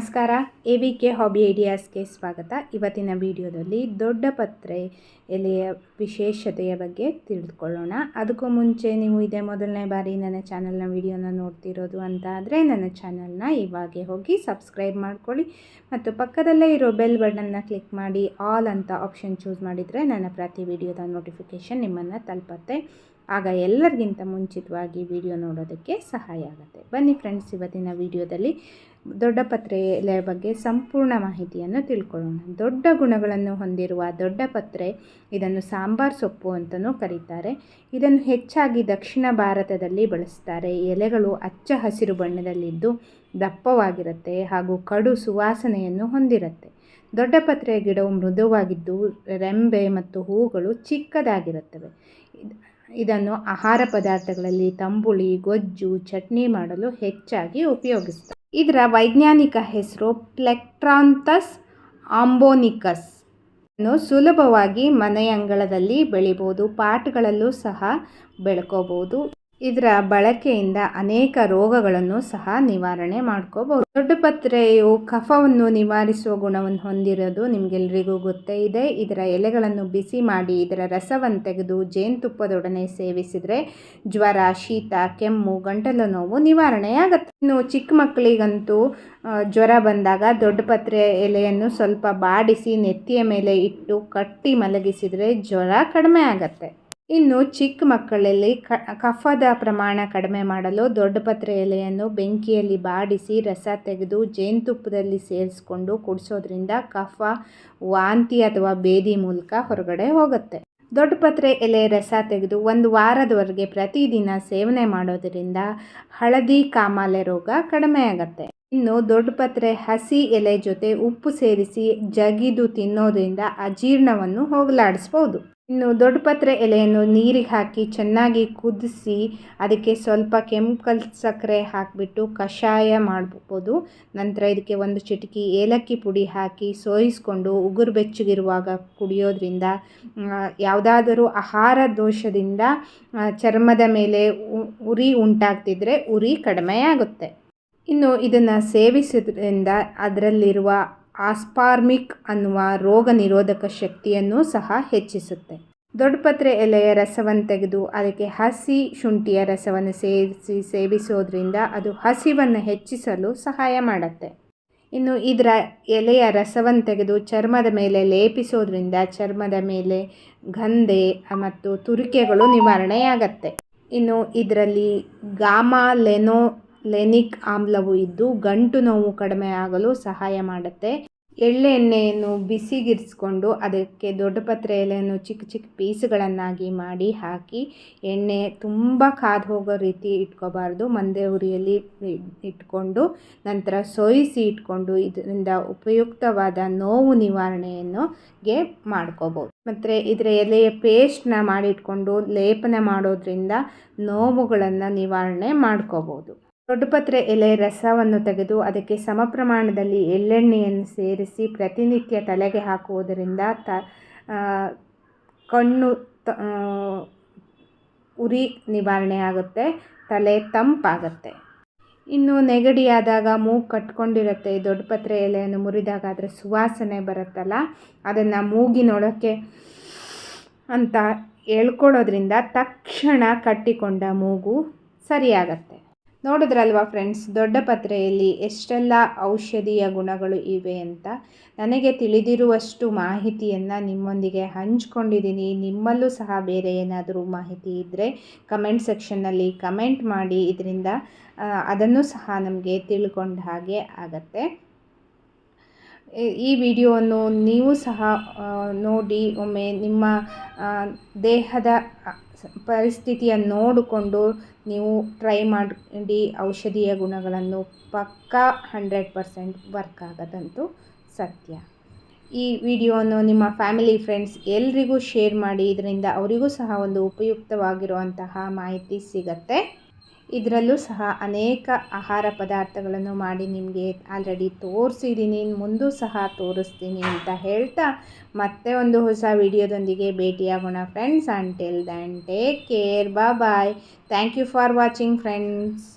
ನಮಸ್ಕಾರ A V K hobby ಐಡಿಯಾಸ್ಗೆ ಸ್ವಾಗತ. ಇವತ್ತಿನ ವಿಡಿಯೋದಲ್ಲಿ ದೊಡ್ಡ ಪತ್ರೆ ಎಲೆಯ ವಿಶೇಷತೆಯ ಬಗ್ಗೆ ತಿಳಿದುಕೊಳ್ಳೋಣ. ಅದಕ್ಕೂ ಮುಂಚೆ ನೀವು ಇದೇ ಮೊದಲನೇ ಬಾರಿ ನನ್ನ ಚಾನಲ್ನ ವಿಡಿಯೋನ ನೋಡ್ತಿರೋದು ಅಂತ ಆದರೆ ನನ್ನ ಚಾನಲ್ನ ಇವಾಗೆ ಹೋಗಿ ಸಬ್ಸ್ಕ್ರೈಬ್ ಮಾಡ್ಕೊಳ್ಳಿ ಮತ್ತು ಪಕ್ಕದಲ್ಲೇ ಇರೋ ಬೆಲ್ ಬಟನ್ನ ಕ್ಲಿಕ್ ಮಾಡಿ, ಆಲ್ ಅಂತ ಆಪ್ಷನ್ ಚೂಸ್ ಮಾಡಿದರೆ ನನ್ನ ಪ್ರತಿ ವಿಡಿಯೋದ ನೋಟಿಫಿಕೇಷನ್ ನಿಮ್ಮನ್ನು ತಲುಪತ್ತೆ. ಆಗ ಎಲ್ಲರಿಗಿಂತ ಮುಂಚಿತವಾಗಿ ವಿಡಿಯೋ ನೋಡೋದಕ್ಕೆ ಸಹಾಯ ಆಗುತ್ತೆ. ಬನ್ನಿ ಫ್ರೆಂಡ್ಸ್ ಇವತ್ತಿನ ವಿಡಿಯೋದಲ್ಲಿ ದೊಡ್ಡ ಪತ್ರೆ ಎಲೆಯ ಬಗ್ಗೆ ಸಂಪೂರ್ಣ ಮಾಹಿತಿಯನ್ನು ತಿಳ್ಕೊಳ್ಳೋಣ. ದೊಡ್ಡ ಗುಣಗಳನ್ನು ಹೊಂದಿರುವ ದೊಡ್ಡ ಪತ್ರೆ ಇದನ್ನು ಸಾಂಬಾರ್ ಸೊಪ್ಪು ಅಂತಲೂ ಕರೀತಾರೆ. ಇದನ್ನು ಹೆಚ್ಚಾಗಿ ದಕ್ಷಿಣ ಭಾರತದಲ್ಲಿ ಬಳಸ್ತಾರೆ. ಎಲೆಗಳು ಅಚ್ಚ ಹಸಿರು ಬಣ್ಣದಲ್ಲಿದ್ದು ದಪ್ಪವಾಗಿರುತ್ತೆ ಹಾಗೂ ಕಡು ಸುವಾಸನೆಯನ್ನು ಹೊಂದಿರುತ್ತೆ. ದೊಡ್ಡ ಪತ್ರೆಯ ಗಿಡವು ಮೃದುವಾಗಿದ್ದು, ರೆಂಬೆ ಮತ್ತು ಹೂಗಳು ಚಿಕ್ಕದಾಗಿರುತ್ತವೆ. ಇದನ್ನು ಆಹಾರ ಪದಾರ್ಥಗಳಲ್ಲಿ ತಂಬುಳಿ, ಗೊಜ್ಜು, ಚಟ್ನಿ ಮಾಡಲು ಹೆಚ್ಚಾಗಿ ಉಪಯೋಗಿಸ್ತಾರೆ. ಇದರ ವೈಜ್ಞಾನಿಕ ಹೆಸರು ಪ್ಲೆಕ್ಟ್ರಾಂತಸ್ ಆಂಬೋನಿಕಸ್. ಸುಲಭವಾಗಿ ಮನೆಯಂಗಳದಲ್ಲಿ ಬೆಳಿಬೋದು, ಪಾಟ್ಗಳಲ್ಲೂ ಸಹ ಬೆಳ್ಕೋಬೋದು. ಇದರ ಬಳಕೆಯಿಂದ ಅನೇಕ ರೋಗಗಳನ್ನು ಸಹ ನಿವಾರಣೆ ಮಾಡ್ಕೋಬಹುದು. ದೊಡ್ಡ ಪತ್ರೆಯು ಕಫವನ್ನು ನಿವಾರಿಸುವ ಗುಣವನ್ನು ಹೊಂದಿರೋದು ನಿಮಗೆಲ್ಲರಿಗೂ ಗೊತ್ತೇ ಇದೆ. ಇದರ ಎಲೆಗಳನ್ನು ಬಿಸಿ ಮಾಡಿ ಇದರ ರಸವನ್ನು ತೆಗೆದು ಜೇನುತುಪ್ಪದೊಡನೆ ಸೇವಿಸಿದರೆ ಜ್ವರ, ಶೀತ, ಕೆಮ್ಮು, ಗಂಟಲು ನೋವು ನಿವಾರಣೆಯಾಗತ್ತೆ. ಇನ್ನು ಚಿಕ್ಕ ಮಕ್ಕಳಿಗಂತೂ ಜ್ವರ ಬಂದಾಗ ದೊಡ್ಡ ಪತ್ರೆ ಎಲೆಯನ್ನು ಸ್ವಲ್ಪ ಬಾಡಿಸಿ ನೆತ್ತಿಯ ಮೇಲೆ ಇಟ್ಟು ಕಟ್ಟಿ ಮಲಗಿಸಿದರೆ ಜ್ವರ ಕಡಿಮೆ ಆಗತ್ತೆ. ಇನ್ನು ಚಿಕ್ಕ ಮಕ್ಕಳಲ್ಲಿ ಕಫದ ಪ್ರಮಾಣ ಕಡಿಮೆ ಮಾಡಲು ದೊಡ್ಡಪತ್ರೆ ಎಲೆಯನ್ನು ಬೆಂಕಿಯಲ್ಲಿ ಬಾಡಿಸಿ ರಸ ತೆಗೆದು ಜೇನುತುಪ್ಪದಲ್ಲಿ ಸೇರಿಸ್ಕೊಂಡು ಕುಡಿಸೋದ್ರಿಂದ ಕಫ, ವಾಂತಿ ಅಥವಾ ಬೇದಿ ಮೂಲಕ ಹೊರಗಡೆ ಹೋಗುತ್ತೆ. ದೊಡ್ಡಪತ್ರೆ ಎಲೆ ರಸ ತೆಗೆದು ಒಂದು ವಾರದವರೆಗೆ ಪ್ರತಿದಿನ ಸೇವನೆ ಮಾಡೋದರಿಂದ ಹಳದಿ ಕಾಮಾಲೆ ರೋಗ ಕಡಿಮೆ ಆಗುತ್ತೆ ಇನ್ನು ದೊಡ್ಡ ಪತ್ರೆ ಹಸಿ ಎಲೆ ಜೊತೆ ಉಪ್ಪು ಸೇರಿಸಿ ಜಗಿದು ತಿನ್ನೋದ್ರಿಂದ ಅಜೀರ್ಣವನ್ನು ಹೋಗಲಾಡಿಸ್ಬೋದು. ಇನ್ನು ದೊಡ್ಡ ಪತ್ರೆ ಎಲೆಯನ್ನು ನೀರಿಗೆ ಹಾಕಿ ಚೆನ್ನಾಗಿ ಕುದಿಸಿ ಅದಕ್ಕೆ ಸ್ವಲ್ಪ ಕೆಂಪಲ್ ಸಕ್ಕರೆ ಹಾಕಿಬಿಟ್ಟು ಕಷಾಯ ಮಾಡ್ಬೋದು. ನಂತರ ಇದಕ್ಕೆ ಒಂದು ಚಿಟಕಿ ಏಲಕ್ಕಿ ಪುಡಿ ಹಾಕಿ ಸೋಯಿಸ್ಕೊಂಡು ಉಗುರು ಬೆಚ್ಚಗಿರುವಾಗ ಕುಡಿಯೋದ್ರಿಂದ ಯಾವುದಾದರೂ ಆಹಾರ ದೋಷದಿಂದ ಚರ್ಮದ ಮೇಲೆ ಉರಿ ಉಂಟಾಗ್ತಿದ್ರೆ ಉರಿ ಕಡಿಮೆ ಆಗುತ್ತೆ ಇನ್ನು ಇದನ್ನು ಸೇವಿಸೋದ್ರಿಂದ ಅದರಲ್ಲಿರುವ ಆಸ್ಪಾರ್ಮಿಕ್ ಅನ್ನುವ ರೋಗ ನಿರೋಧಕ ಶಕ್ತಿಯನ್ನು ಸಹ ಹೆಚ್ಚಿಸುತ್ತೆ. ದೊಡ್ಡಪತ್ರೆ ಎಲೆಯ ರಸವನ್ನು ತೆಗೆದು ಅದಕ್ಕೆ ಹಸಿ ಶುಂಠಿಯ ರಸವನ್ನು ಸೇರಿಸಿ ಸೇವಿಸೋದ್ರಿಂದ ಅದು ಹಸಿವನ್ನು ಹೆಚ್ಚಿಸಲು ಸಹಾಯ ಮಾಡುತ್ತೆ. ಇನ್ನು ಇದರ ಎಲೆಯ ರಸವನ್ನು ತೆಗೆದು ಚರ್ಮದ ಮೇಲೆ ಲೇಪಿಸೋದ್ರಿಂದ ಚರ್ಮದ ಮೇಲೆ ಗಂಧೆ ಮತ್ತು ತುರಿಕೆಗಳು ನಿವಾರಣೆಯಾಗತ್ತೆ. ಇನ್ನು ಇದರಲ್ಲಿ ಗಾಮಾ ಲೆನೋ ಲೆನಿಕ್ ಆಮ್ಲವು ಇದ್ದು ಗಂಟು ನೋವು ಕಡಿಮೆ ಆಗಲು ಸಹಾಯ ಮಾಡುತ್ತೆ. ಎಳ್ಳೆಣ್ಣೆಯನ್ನು ಬಿಸಿಗಿರಿಸ್ಕೊಂಡು ಅದಕ್ಕೆ ದೊಡ್ಡ ಪತ್ರೆ ಎಲೆಯನ್ನು ಚಿಕ್ಕ ಚಿಕ್ಕ ಪೀಸುಗಳನ್ನಾಗಿ ಮಾಡಿ ಹಾಕಿ ಎಣ್ಣೆ ತುಂಬ ಕಾದು ಹೋಗೋ ರೀತಿ ಇಟ್ಕೋಬಾರ್ದು. ಮಂದೆ ಉರಿಯಲ್ಲಿ ಇಟ್ಕೊಂಡು ನಂತರ ಸೋಯಿಸಿ ಇಟ್ಕೊಂಡು ಇದರಿಂದ ಉಪಯುಕ್ತವಾದ ನೋವು ನಿವಾರಣೆಯನ್ನು ಗೆ ಮಾಡ್ಕೋಬೋದು. ಮತ್ತು ಇದರ ಎಲೆಯ ಪೇಸ್ಟ್ನ ಮಾಡಿಟ್ಕೊಂಡು ಲೇಪನ ಮಾಡೋದ್ರಿಂದ ನೋವುಗಳನ್ನು ನಿವಾರಣೆ ಮಾಡ್ಕೋಬೋದು. ದೊಡ್ಡಪತ್ರೆ ಎಲೆ ರಸವನ್ನು ತೆಗೆದು ಅದಕ್ಕೆ ಸಮ ಪ್ರಮಾಣದಲ್ಲಿ ಎಳ್ಳೆಣ್ಣೆಯನ್ನು ಸೇರಿಸಿ ಪ್ರತಿನಿತ್ಯ ತಲೆಗೆ ಹಾಕುವುದರಿಂದ ತ ಕಣ್ಣು ತ ಉರಿ ನಿವಾರಣೆ ಆಗುತ್ತೆ, ತಲೆ ತಂಪಾಗುತ್ತೆ. ಇನ್ನು ನೆಗಡಿಯಾದಾಗ ಮೂಗು ಕಟ್ಕೊಂಡಿರುತ್ತೆ, ದೊಡ್ಡಪತ್ರೆ ಎಲೆಯನ್ನು ಮುರಿದಾಗ ಅದರ ಸುವಾಸನೆ ಬರುತ್ತಲ್ಲ, ಅದನ್ನು ಮೂಗಿನೊಳಕ್ಕೆ ಅಂತ ಹೇಳ್ಕೊಳ್ಳೋದ್ರಿಂದ ತಕ್ಷಣ ಕಟ್ಟಿಕೊಂಡ ಮೂಗು ಸರಿಯಾಗತ್ತೆ. ನೋಡಿದ್ರಲ್ವಾ ಫ್ರೆಂಡ್ಸ್, ದೊಡ್ಡ ಪತ್ರೆಯಲ್ಲಿ ಎಷ್ಟೆಲ್ಲ ಔಷಧೀಯ ಗುಣಗಳು ಇವೆ ಅಂತ? ನನಗೆ ತಿಳಿದಿರುವಷ್ಟು ಮಾಹಿತಿಯನ್ನು ನಿಮ್ಮೊಂದಿಗೆ ಹಂಚ್ಕೊಂಡಿದ್ದೀನಿ. ನಿಮ್ಮಲ್ಲೂ ಸಹ ಬೇರೆ ಏನಾದರೂ ಮಾಹಿತಿ ಇದ್ದರೆ ಕಮೆಂಟ್ ಸೆಕ್ಷನ್ನಲ್ಲಿ ಕಮೆಂಟ್ ಮಾಡಿ. ಇದರಿಂದ ಅದನ್ನು ಸಹ ನಮಗೆ ತಿಳ್ಕೊಂಡ ಹಾಗೆ ಆಗತ್ತೆ. ಈ ವಿಡಿಯೋವನ್ನು ನೀವು ಸಹ ನೋಡಿ, ಒಮ್ಮೆ ನಿಮ್ಮ ದೇಹದ ಪರಿಸ್ಥಿತಿಯನ್ನು ನೋಡಿಕೊಂಡು ನೀವು ಟ್ರೈ ಮಾಡಿ ಔಷಧೀಯ ಗುಣಗಳನ್ನು ಪಕ್ಕಾ ಹಂಡ್ರೆಡ್ ಪರ್ಸೆಂಟ್ ವರ್ಕ್ ಆಗೋದಂತೂ ಸತ್ಯ. ಈ ವಿಡಿಯೋವನ್ನು ನಿಮ್ಮ ಫ್ಯಾಮಿಲಿ ಫ್ರೆಂಡ್ಸ್ ಎಲ್ರಿಗೂ ಶೇರ್ ಮಾಡಿ, ಇದರಿಂದ ಅವರಿಗೂ ಸಹ ಒಂದು ಉಪಯುಕ್ತವಾಗಿರುವಂತಹ ಮಾಹಿತಿ ಸಿಗತ್ತೆ. ಇದರಲ್ಲೂ ಸಹ ಅನೇಕ ಆಹಾರ ಪದಾರ್ಥಗಳನ್ನು ಮಾಡಿ ನಿಮಗೆ ಆಲ್ರೆಡಿ ತೋರಿಸಿದ್ದೀನಿ ಮುಂದೂ ಸಹ ತೋರಿಸ್ತೀನಿ ಅಂತ ಹೇಳ್ತಾ ಮತ್ತೆ ಒಂದು ಹೊಸ ವಿಡಿಯೋದೊಂದಿಗೆ ಭೇಟಿಯಾಗೋಣ friends until then take care ಬಾ bye thank you for watching friends